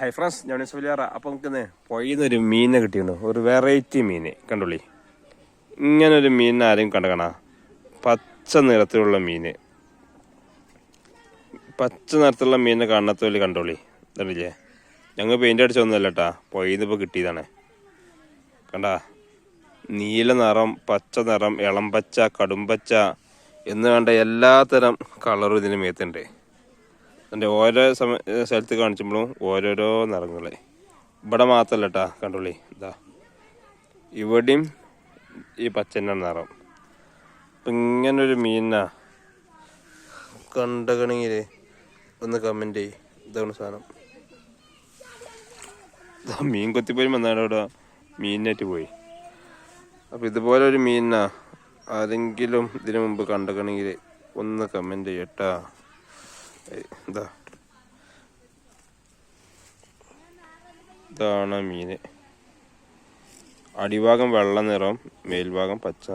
Hi friends ഞാൻ സുലിയാറ അപ്പൊ നമുക്ക് പുഴയിൽ ഒരു മീനെ കിട്ടിയിരുന്നു. ഒരു വെറൈറ്റി മീൻ കണ്ടുള്ളി? ഇങ്ങനെ ഒരു മീൻ ആരെയും കണ്ടകണ പച്ച നിറത്തിലുള്ള മീന്. പച്ച നിറത്തിലുള്ള മീനിനെ കാണത്തോൽ കണ്ടോളി ഇതല്ലേ ഞങ്ങൾ പെയിന്റ് അടിച്ചൊന്നുമല്ല കേട്ടാ പുഴയിൽ കിട്ടിയതാണ്. കണ്ടാ? നീല നിറം പച്ച നിറം ഇളം പച്ച കടുംപച്ച എന്ന് വേണ്ട എല്ലാത്തരം കളറും ഇതിന് മേത്തുണ്ട്. എന്റെ ഓരോ സമയ സ്ഥലത്ത് കാണിച്ചുമ്പോഴും ഓരോരോ നിറങ്ങളെ. ഇവിടെ മാത്രല്ല കേട്ടാ കണ്ടോളി ഇതാ ഇവിടെയും ഈ പച്ചന്റെ നിറം. അപ്പം ഇങ്ങനൊരു മീനാ കണ്ടകണെങ്കിൽ ഒന്ന് കമന്റ് ചെയ്യ്. ഇതാണ് സാധനം. മീൻ കൊത്തിപ്പോയി വന്നാണ് അവിടെ മീനായിട്ട് പോയി. അപ്പം ഇതുപോലെ ഒരു മീനാ ആരെങ്കിലും ഇതിനു മുമ്പ് കണ്ടകണെങ്കിൽ ഒന്ന് കമന്റ് ചെയ്യട്ടാ ഇതാ. ഇതാണ് മീന് അടിഭാഗം വെള്ള നിറം മേൽഭാഗം പച്ച